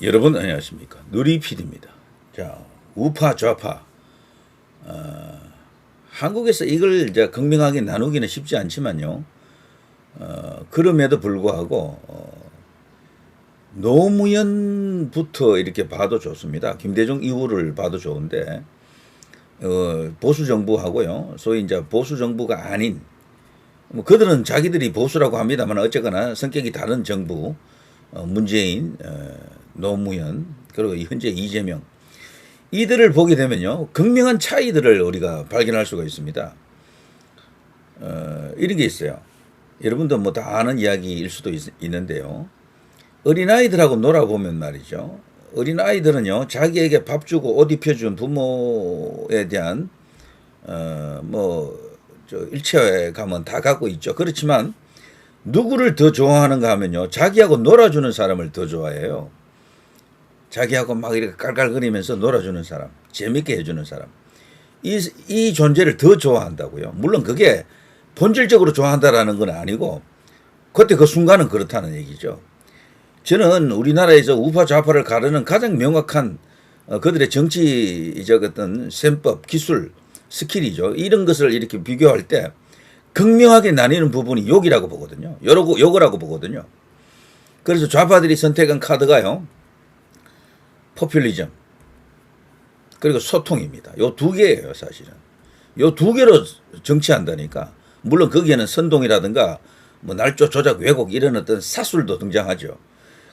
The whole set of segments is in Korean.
여러분 안녕하십니까 누리PD입니다. 자 우파 좌파 어, 한국에서 이걸 이제 극명하게 나누기는 쉽지 않지만요. 어, 그럼에도 불구하고 어, 노무현부터 이렇게 봐도 좋습니다. 김대중 이후를 봐도 좋은데 어, 보수 정부하고요. 소위 이제 보수 정부가 아닌 뭐 그들은 자기들이 보수라고 합니다만 어쨌거나 성격이 다른 정부 어, 문재인, 어, 노무현 그리고 현재 이재명 이들을 보게 되면요 극명한 차이들을 우리가 발견할 수가 있습니다. 어, 이런 게 있어요. 여러분도 뭐 다 아는 이야기일 수도 있, 있는데요. 어린아이들하고 놀아보면 말이죠. 어린아이들은요, 자기에게 밥 주고 옷 입혀준 부모에 대한, 어, 뭐, 저, 일체감은 다 갖고 있죠. 그렇지만, 누구를 더 좋아하는가 하면요, 자기하고 놀아주는 사람을 더 좋아해요. 자기하고 막 이렇게 깔깔거리면서 놀아주는 사람, 재밌게 해주는 사람. 이, 이 존재를 더 좋아한다고요. 물론 그게 본질적으로 좋아한다라는 건 아니고, 그때 그 순간은 그렇다는 얘기죠. 저는 우리나라에서 우파 좌파를 가르는 가장 명확한 어, 그들의 정치적 어떤 셈법, 기술, 스킬이죠. 이런 것을 이렇게 비교할 때 극명하게 나뉘는 부분이 욕이라고 보거든요. 요러고 욕이라고 보거든요. 그래서 좌파들이 선택한 카드가요. 포퓰리즘 그리고 소통입니다. 요 두 개예요, 사실은. 요 두 개로 정치한다니까. 물론 거기에는 선동이라든가 뭐 날조 조작 왜곡 이런 어떤 사술도 등장하죠.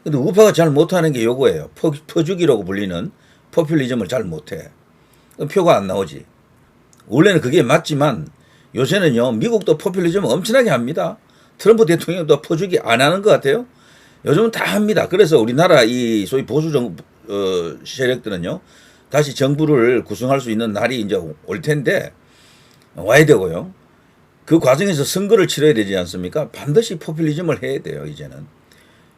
근데 우파가 잘 못하는 게 요거예요. 퍼, 퍼주기라고 불리는 포퓰리즘을 잘 못해. 표가 안 나오지. 원래는 그게 맞지만 요새는요, 미국도 포퓰리즘 엄청나게 합니다. 트럼프 대통령도 퍼주기 안 하는 것 같아요. 요즘은 다 합니다. 그래서 우리나라 이 소위 보수 정 어, 세력들은요, 다시 정부를 구성할 수 있는 날이 이제 올 텐데 와야 되고요. 그 과정에서 선거를 치러야 되지 않습니까? 반드시 포퓰리즘을 해야 돼요, 이제는.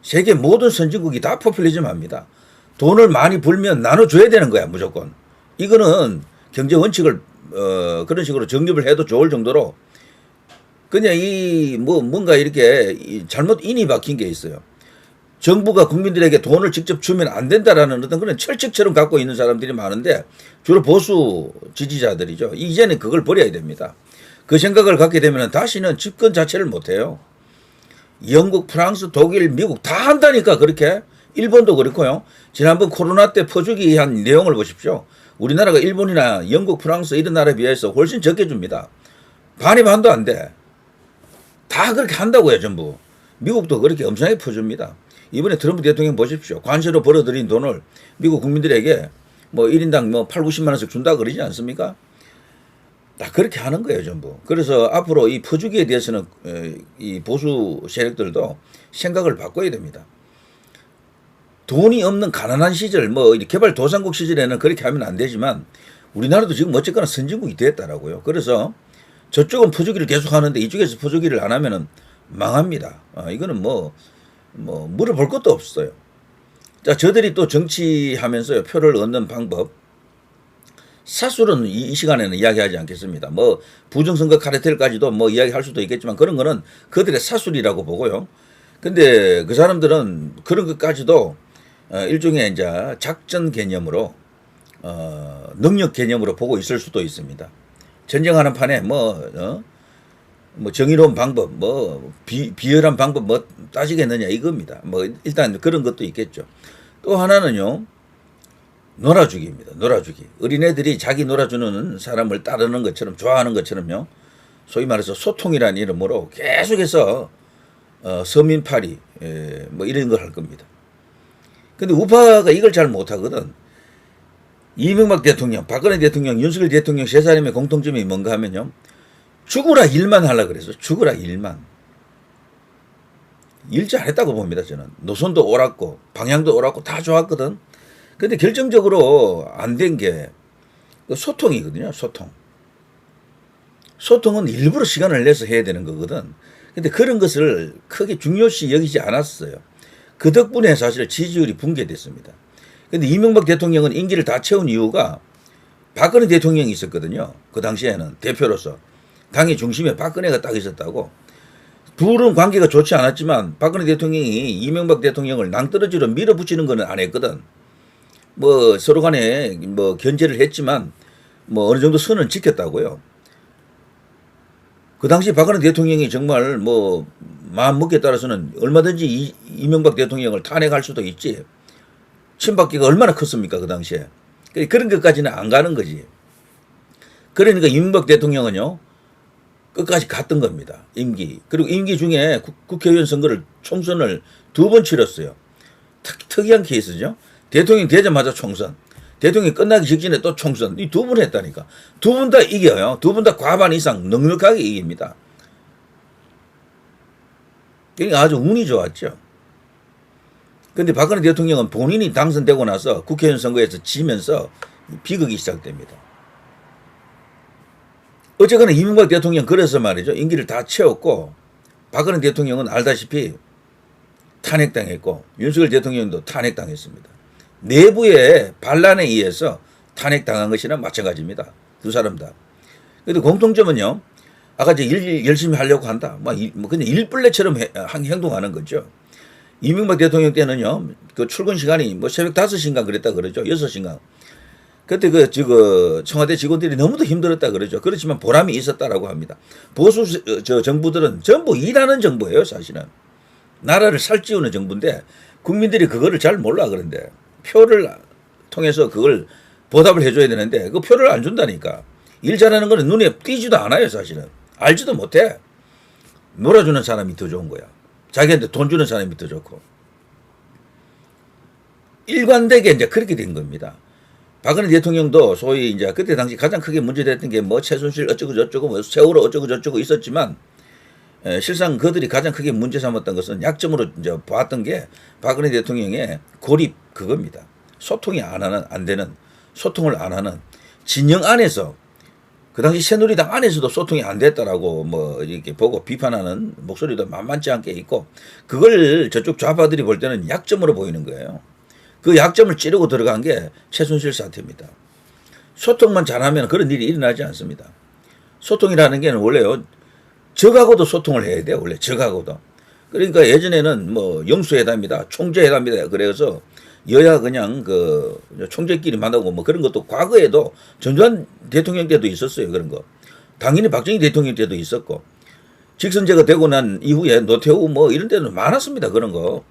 세계 모든 선진국이 다 포퓰리즘 합니다. 돈을 많이 벌면 나눠줘야 되는 거야, 무조건. 이거는 경제 원칙을, 어, 그런 식으로 정립을 해도 좋을 정도로 그냥 이, 뭐, 뭔가 이렇게 이 잘못 인이 박힌 게 있어요. 정부가 국민들에게 돈을 직접 주면 안 된다라는 어떤 그런 철칙처럼 갖고 있는 사람들이 많은데 주로 보수 지지자들이죠. 이제는 그걸 버려야 됩니다. 그 생각을 갖게 되면 다시는 집권 자체를 못 해요. 영국, 프랑스, 독일, 미국 다 한다니까 그렇게. 일본도 그렇고요. 지난번 코로나 때 퍼주기 한 내용을 보십시오. 우리나라가 일본이나 영국, 프랑스 이런 나라에 비해서 훨씬 적게 줍니다. 반이 반도 안 돼. 다 그렇게 한다고요, 전부. 미국도 그렇게 엄청나게 퍼줍니다. 이번에 트럼프 대통령 보십시오. 관세로 벌어들인 돈을 미국 국민들에게 뭐 1인당 뭐 8, 90만 원씩 준다 그러지 않습니까? 다 그렇게 하는 거예요, 전부. 그래서 앞으로 이 퍼주기에 대해서는 에, 이 보수 세력들도 생각을 바꿔야 됩니다. 돈이 없는 가난한 시절, 뭐이 개발 도상국 시절에는 그렇게 하면 안 되지만 우리나라도 지금 어쨌거나 선진국이 됐다라고요. 그래서 저쪽은 퍼주기를 계속 하는데 이쪽에서 퍼주기를 안 하면은 망합니다. 아, 이거는 뭐, 뭐, 물어볼 것도 없어요. 자, 저들이 또 정치하면서요, 표를 얻는 방법. 사술은 이, 이 시간에는 이야기하지 않겠습니다. 뭐, 부정선거 카르텔까지도 뭐 이야기할 수도 있겠지만 그런 거는 그들의 사술이라고 보고요. 근데 그 사람들은 그런 것까지도 어, 일종의 이제 작전 개념으로 어, 능력 개념으로 보고 있을 수도 있습니다. 전쟁하는 판에 뭐, 어, 뭐 정의로운 방법, 뭐 비, 비열한 방법 뭐 따지겠느냐 이겁니다. 뭐 일단 그런 것도 있겠죠. 또 하나는요. 놀아주기입니다. 놀아주기. 어린애들이 자기 놀아주는 사람을 따르는 것처럼 좋아하는 것처럼요. 소위 말해서 소통이라는 이름으로 계속해서 어, 서민파리 에, 뭐 이런 걸 할 겁니다. 근데 우파가 이걸 잘 못하거든. 이명박 대통령, 박근혜 대통령, 윤석열 대통령 세 사람의 공통점이 뭔가 하면요. 죽으라 일만 하려 그래서 죽으라 일만. 일 잘했다고 봅니다, 저는. 노선도 옳았고, 방향도 옳았고, 다 좋았거든. 근데 결정적으로 안 된 게 소통이거든요, 소통. 소통은 일부러 시간을 내서 해야 되는 거거든. 근데 그런 것을 크게 중요시 여기지 않았어요. 그 덕분에 사실 지지율이 붕괴됐습니다. 근데 이명박 대통령은 임기를 다 채운 이유가 박근혜 대통령이 있었거든요. 그 당시에는 대표로서. 당의 중심에 박근혜가 딱 있었다고. 둘은 관계가 좋지 않았지만 박근혜 대통령이 이명박 대통령을 낭떠러지로 밀어붙이는 거는 안 했거든. 뭐 서로 간에 뭐 견제를 했지만 뭐 어느 정도 선은 지켰다고요. 그 당시 박근혜 대통령이 정말 뭐 마음 먹기에 따라서는 얼마든지 이, 이명박 대통령을 탄핵할 수도 있지. 친박계가 얼마나 컸습니까 그 당시에. 그- 그런 것까지는 안 가는 거지. 그러니까 이명박 대통령은요 끝까지 갔던 겁니다. 임기. 그리고 임기 중에 국, 국회의원 선거를 총선을 두 번 치렀어요. 특, 특이한 케이스죠. 대통령 되자마자 총선. 대통령이 끝나기 직전에 또 총선. 이 두 번 했다니까. 두 분 다 이겨요. 두 분 다 과반 이상 넉넉하게 이깁니다. 그러니까 아주 운이 좋았죠. 근데 박근혜 대통령은 본인이 당선되고 나서 국회의원 선거에서 지면서 비극이 시작됩니다. 어쨌거나 이명박 대통령 그래서 말이죠. 임기를 다 채웠고 박근혜 대통령은 알다시피 탄핵당했고 윤석열 대통령도 탄핵당했습니다. 내부의 반란에 의해서 탄핵당한 것이나 마찬가지입니다. 두 사람 다. 근데 공통점은요. 아까 이제 일 열심히 하려고 한다. 뭐, 일, 뭐 그냥 한- 행동하는 거죠. 이명박 대통령 때는요. 그 출근 시간이 뭐 새벽 5시인가 그랬다 그러죠. 6시인가. 그때 그, 저, 청와대 직원들이 너무도 힘들었다 그러죠. 그렇지만 보람이 있었다라고 합니다. 보수 어, 저 정부들은 전부 일하는 정부예요, 사실은. 나라를 살찌우는 정부인데 국민들이 그거를 잘 몰라 그런데 표를 통해서 그걸 보답을 해줘야 되는데 그 표를 안 준다니까. 일 잘하는 거는 눈에 띄지도 않아요, 사실은. 알지도 못해. 놀아주는 사람이 더 좋은 거야. 자기한테 돈 주는 사람이 더 좋고. 일관되게 이제 그렇게 된 겁니다. 박근혜 대통령도 소위 이제 그때 당시 가장 크게 문제됐던 게 뭐 최순실 어쩌고 저쩌고 뭐 세월호 어쩌고 저쩌고 있었지만 에, 실상 그들이 가장 크게 문제 삼았던 것은 약점으로 이제 봤던 게 박근혜 대통령의 고립 그겁니다. 소통이 안 하는 안 되는 소통을 안 하는 진영 안에서 그 당시 새누리당 안에서도 소통이 안 됐다라고 뭐 이렇게 보고 비판하는 목소리도 만만치 않게 있고 그걸 저쪽 좌파들이 볼 때는 약점으로 보이는 거예요. 그 약점을 찌르고 들어간 게 최순실 사태입니다. 소통만 잘하면 그런 일이 일어나지 않습니다. 소통이라는 게 원래요. 적하고도 소통을 해야 돼요. 원래 적하고도. 그러니까 예전에는 뭐 영수회담이다, 총재회담이다. 그래서 여야 그냥 그 총재끼리 만나고 뭐 그런 것도 과거에도 전두환 대통령 때도 있었어요. 그런 거. 당연히 박정희 대통령 때도 있었고 직선제가 되고 난 이후에 노태우 뭐 이런 데는 많았습니다. 그런 거.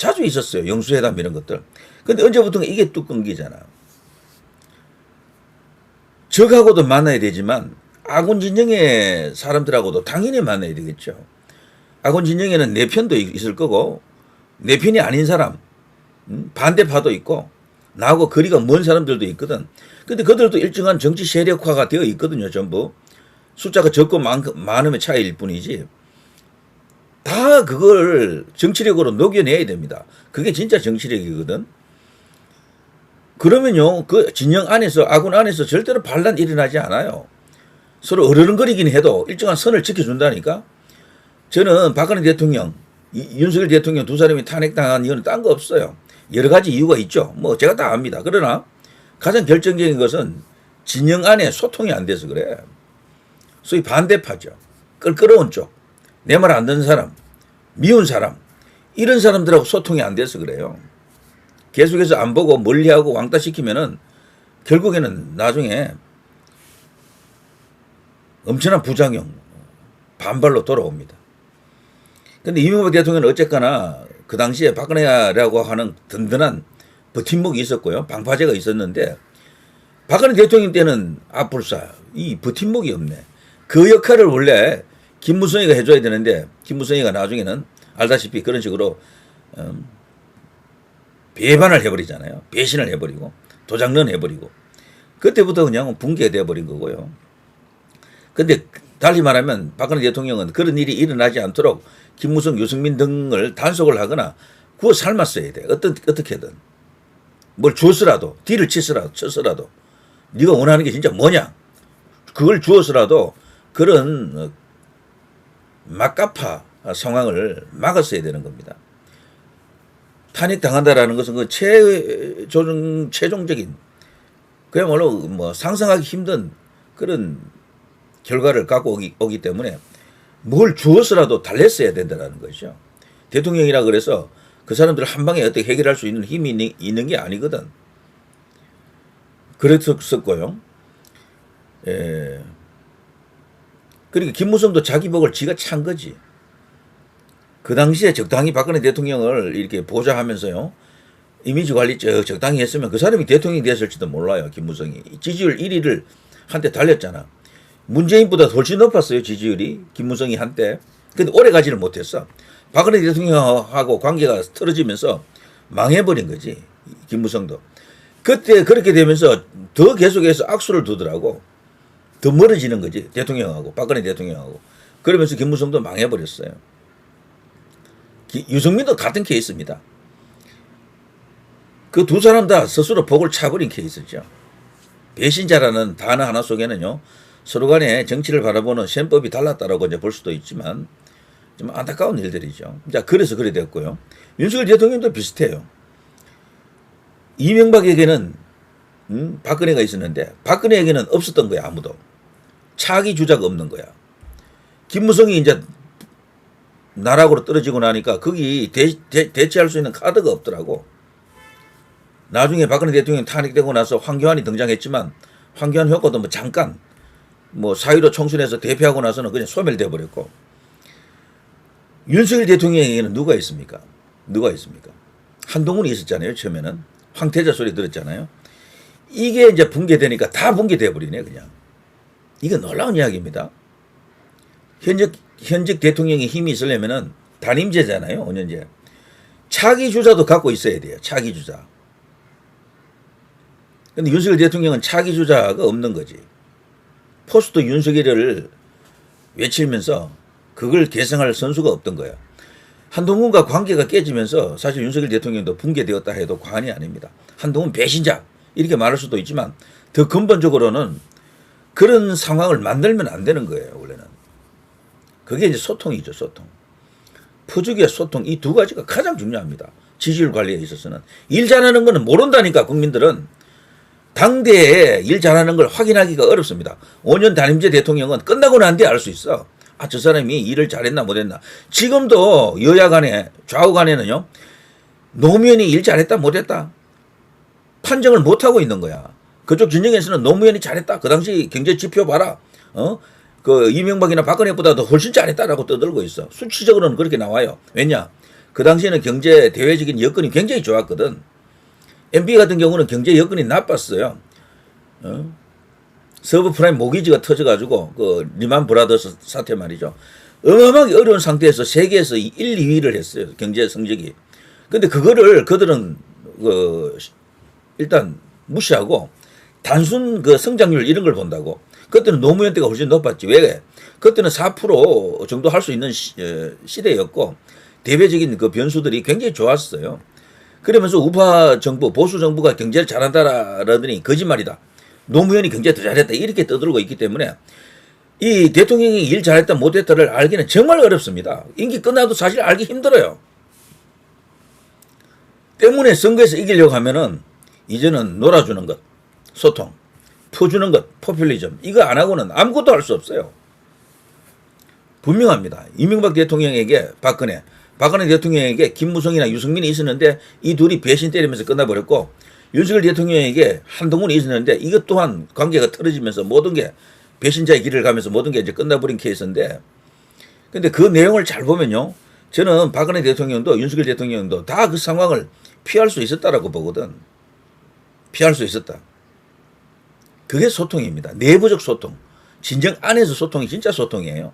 자주 있었어요. 영수회담 이런 것들. 근데 언제부턴가 이게 뚝 끊기잖아. 적하고도 만나야 되지만 아군 진영의 사람들하고도 당연히 만나야 되겠죠. 아군 진영에는 내 편도 있- 있을 거고 내 편이 아닌 사람 음, 반대파도 있고 나하고 거리가 먼 사람들도 있거든. 근데 그들도 일정한 정치 세력화가 되어 있거든요. 전부 숫자가 적고 많, 많음의 차이일 뿐이지. 다 그걸 정치력으로 녹여내야 됩니다. 그게 진짜 정치력이거든. 그러면요, 그 진영 안에서, 아군 안에서 절대로 반란 일어나지 않아요. 서로 어르렁거리긴 해도 일정한 선을 지켜준다니까. 저는 박근혜 대통령, 이- 윤석열 대통령 두 사람이 탄핵당한 이유는 딴 거 없어요. 여러 가지 이유가 있죠. 뭐 제가 다 압니다. 그러나 가장 결정적인 것은 진영 안에 소통이 안 돼서 그래. 소위 반대파죠. 끌끌어온 쪽. 내 말 안 듣는 사람, 미운 사람, 이런 사람들하고 소통이 안 돼서 그래요. 계속해서 안 보고 멀리하고 왕따시키면은 결국에는 나중에 엄청난 부작용, 반발로 돌아옵니다. 근데 이명박 대통령은 어쨌거나 그 당시에 박근혜라고 하는 든든한 버팀목이 있었고요. 방파제가 있었는데 박근혜 대통령 때는 앞불사, 이 버팀목이 없네. 그 역할을 원래 김무성이가 해줘야 되는데 김무성이가 나중에는 알다시피 그런 식으로 음, 배반을 해버리잖아요. 배신을 해버리고 도장론 해버리고 그때부터 그냥 붕괴돼 버린 거고요. 근데 달리 말하면 박근혜 대통령은 그런 일이 일어나지 않도록 김무성, 유승민 등을 단속을 하거나 구워 삶았어야 돼. 어떤 어떻게든 뭘 주었으라도 뒤를 치서라도 쳤으라도 네가 원하는 게 진짜 뭐냐? 그걸 주어서라도 그런 어, 막가파 상황을 막았어야 되는 겁니다. 탄핵 당한다라는 것은 그 최종 최종적인 그야말로 뭐 상상하기 힘든 그런 결과를 갖고 오기, 오기 때문에 뭘 주어서라도 달랬어야 된다는 거죠. 대통령이라 그래서 그 사람들을 한 방에 어떻게 해결할 수 있는 힘이 있는, 있는 게 아니거든. 그랬었고요. 예. 그러니까 김무성도 자기 복을 지가 찬 거지. 그 당시에 적당히 박근혜 대통령을 이렇게 보좌하면서요. 이미지 관리 적- 적당히 했으면 그 사람이 대통령이 됐을지도 몰라요. 김무성이. 지지율 1위를 한때 달렸잖아. 문재인보다 훨씬 높았어요. 지지율이. 김무성이 한때. 근데 오래 가지를 못했어. 박근혜 대통령하고 관계가 틀어지면서 망해버린 거지. 김무성도. 그때 그렇게 되면서 더 계속해서 악수를 두더라고. 더 멀어지는 거지. 대통령하고. 박근혜 대통령하고. 그러면서 김무성도 망해버렸어요. 기- 유승민도 같은 케이스입니다. 그 두 사람 다 스스로 복을 차버린 케이스죠. 배신자라는 단어 하나 속에는요, 서로 간에 정치를 바라보는 셈법이 달랐다라고 이제 볼 수도 있지만, 좀 안타까운 일들이죠. 자, 그래서 그래 됐고요. 윤석열 대통령도 비슷해요. 이명박에게는, 음, 박근혜가 있었는데, 박근혜에게는 없었던 거야, 아무도. 차기 주자가 없는 거야. 김무성이 이제 나락으로 떨어지고 나니까 거기 대, 대, 대체할 수 있는 카드가 없더라고. 나중에 박근혜 대통령 탄핵되고 나서 황교안이 등장했지만 황교안 효과도 뭐 잠깐 뭐 사유로 총선에서 대표하고 나서는 그냥 소멸돼 버렸고 윤석열 대통령에게는 누가 있습니까? 누가 있습니까? 한동훈이 있었잖아요. 처음에는 황태자 소리 들었잖아요. 이게 이제 붕괴되니까 다 붕괴돼 버리네 그냥. 이거 놀라운 이야기입니다. 현직 현직 대통령이 힘이 있으려면은 단임제잖아요. 5년제. 차기 주자도 갖고 있어야 돼요. 차기 주자. 근데 윤석열 대통령은 차기 주자가 없는 거지. 포스트 윤석열을 외치면서 그걸 개성할 선수가 없던 거야. 한동훈과 관계가 깨지면서 사실 윤석열 대통령도 붕괴되었다 해도 과언이 아닙니다. 한동훈 배신자 이렇게 말할 수도 있지만 더 근본적으로는 그런 상황을 만들면 안 되는 거예요. 원래는. 그게 이제 소통이죠. 소통. 포주기와 소통 이 두 가지가 가장 중요합니다. 지지율 관리에 있어서는 일 잘하는 거는 모른다니까 국민들은 당대에 일 잘하는 걸 확인하기가 어렵습니다. 5년 단임제 대통령은 끝나고 난 뒤에 알 수 있어. 아, 저 사람이 일을 잘했나 못했나. 지금도 여야 간에 좌우 간에는요. 노무현이 일 잘했다 못했다. 판정을 못하고 있는 거야. 그쪽 진영에서는 노무현이 잘했다. 그 당시 경제 지표 봐라. 어? 그 이명박이나 박근혜보다도 훨씬 잘했다라고 떠들고 있어. 수치적으로는 그렇게 나와요. 왜냐? 그 당시에는 경제 대외적인 여건이 굉장히 좋았거든. MB 같은 경우는 경제 여건이 나빴어요. 어? 서브프라임 모기지가 터져가지고 그 리만 브라더스 사태 말이죠. 어마어마하게 어려운 상태에서 세계에서 1, 2위를 했어요. 경제 성적이. 근데 그거를 그들은 그 일단 무시하고 단순 그 성장률 이런 걸 본다고. 그때는 노무현 때가 훨씬 높았지. 왜? 그때는 4% 정도 할 수 있는 시, 에, 시대였고 대외적인 그 변수들이 굉장히 좋았어요. 그러면서 우파 정부, 보수 정부가 경제를 잘한다라더니 거짓말이다. 노무현이 경제 더 잘했다. 이렇게 떠들고 있기 때문에 이 대통령이 일 잘했다 못했다를 알기는 정말 어렵습니다. 임기 끝나도 사실 알기 힘들어요. 때문에 선거에서 이기려고 하면은 이제는 놀아주는 것, 소통, 퍼주는 것, 포퓰리즘 이거 안 하고는 아무것도 할 수 없어요. 분명합니다. 이명박 대통령에게 박근혜, 박근혜 대통령에게 김무성이나 유승민이 있었는데 이 둘이 배신 때리면서 끝나버렸고 윤석열 대통령에게 한동훈이 있었는데 이것 또한 관계가 틀어지면서 모든 게 배신자의 길을 가면서 모든 게 이제 끝나버린 케이스인데 근데 그 내용을 잘 보면요. 저는 박근혜 대통령도 윤석열 대통령도 다 그 상황을 피할 수 있었다라고 보거든. 피할 수 있었다. 그게 소통입니다. 내부적 소통. 진정 안에서 소통이 진짜 소통이에요.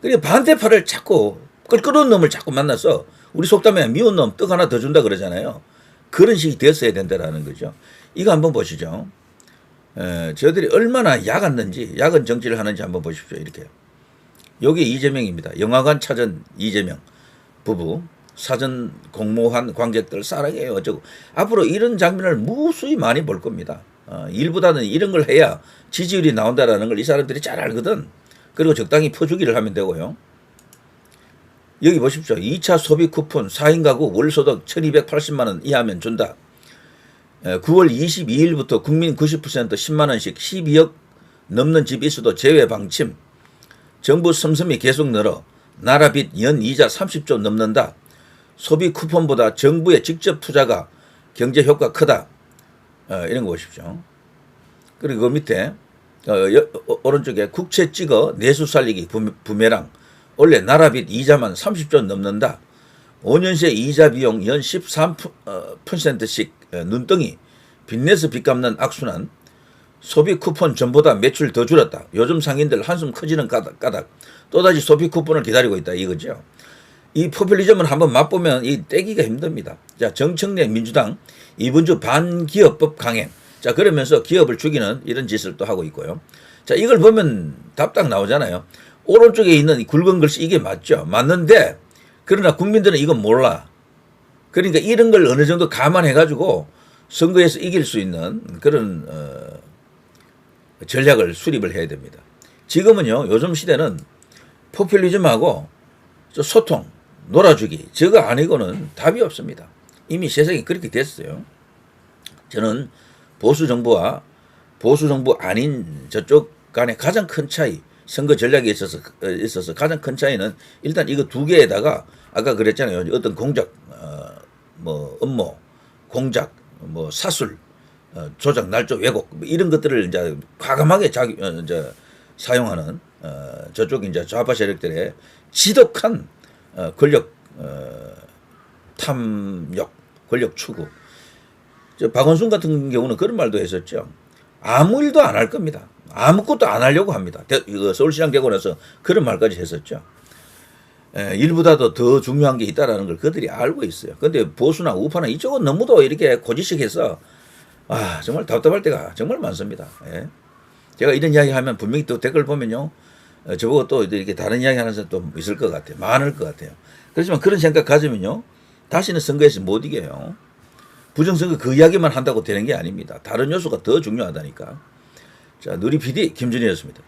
그리고 반대파를 자꾸 껄끄러운 놈을 자꾸 만나서 우리 속담에 미운 놈 떡 하나 더 준다 그러잖아요. 그런 식이 됐어야 된다라는 거죠. 이거 한번 보시죠. 에, 저들이 얼마나 야갔는지 야간 정치를 하는지 한번 보십시오. 이렇게. 여기 이재명입니다. 영화관 찾은 이재명 부부 사전 공모한 관객들 사랑해요 어쩌고 앞으로 이런 장면을 무수히 많이 볼 겁니다. 어, 일보다는 이런 걸 해야 지지율이 나온다라는 걸 이 사람들이 잘 알거든. 그리고 적당히 퍼주기를 하면 되고요. 여기 보십시오. 2차 소비 쿠폰 4인 가구 월소득 1280만 원 이하면 준다. 에, 9월 22일부터 국민 90% 10만 원씩 12억 넘는 집 있어도 제외 방침. 정부 씀씀이 계속 늘어 나라 빚 연 이자 30조 넘는다. 소비 쿠폰보다 정부의 직접 투자가 경제 효과 크다. 어, 이런 거 보십시오. 그리고 그 밑에 어, 여- 어, 오른쪽에 국채 찍어 내수 살리기 부- 부메랑 원래 나라빚 이자만 30조 넘는다. 5년새 이자 비용 연 13%씩 어, 눈덩이 빚내서 빚 갚는 악순환 소비 쿠폰 전보다 매출 더 줄었다. 요즘 상인들 한숨 커지는 까닭, 까닭. 또다시 소비 쿠폰을 기다리고 있다 이거죠. 이 포퓰리즘을 한번 맛보면 이 떼기가 힘듭니다. 자, 정청래 민주당 이번 주 반기업법 강행. 자, 그러면서 기업을 죽이는 이런 짓을 또 하고 있고요. 자, 이걸 보면 답답 나오잖아요. 오른쪽에 있는 이 굵은 글씨 이게 맞죠. 맞는데 그러나 국민들은 이건 몰라. 그러니까 이런 걸 어느 정도 감안해가지고 선거에서 이길 수 있는 그런 어, 전략을 수립을 해야 됩니다. 지금은요, 요즘 시대는 포퓰리즘하고 저 소통, 놀아주기, 저거 아니고는 답이 없습니다. 이미 세상이 그렇게 됐어요. 저는 보수 정부와 보수 정부 아닌 저쪽 간의 가장 큰 차이, 선거 전략에 있어서 어, 있어서 가장 큰 차이는 일단 이거 두 개에다가 아까 그랬잖아요. 어떤 공작, 어, 뭐 음모, 공작, 뭐 사술, 어, 조작, 날조, 왜곡 뭐 이런 것들을 이제 과감하게 자기 어, 이제 사용하는 어, 저쪽 이제 좌파 세력들의 지독한 어, 권력 어, 탐욕, 권력 추구. 저 박원순 같은 경우는 그런 말도 했었죠. 아무 일도 안 할 겁니다. 아무것도 안 하려고 합니다. 대- 이거 서울시장 되고 나서 그런 말까지 했었죠. 에, 일보다도 더 중요한 게 있다라는 걸 그들이 알고 있어요. 근데 보수나 우파나 이쪽은 너무도 이렇게 고지식해서 아 정말 답답할 때가 정말 많습니다. 예. 제가 이런 이야기 하면 분명히 또 댓글 보면요. 어, 저보고 또 이렇게 다른 이야기 하는 사람 또 있을 것 같아요. 많을 것 같아요. 그렇지만 그런 생각 가지면요. 다시는 선거에서 못 이겨요. 부정선거 그 이야기만 한다고 되는 게 아닙니다. 다른 요소가 더 중요하다니까. 자, 누리 PD 김준희였습니다.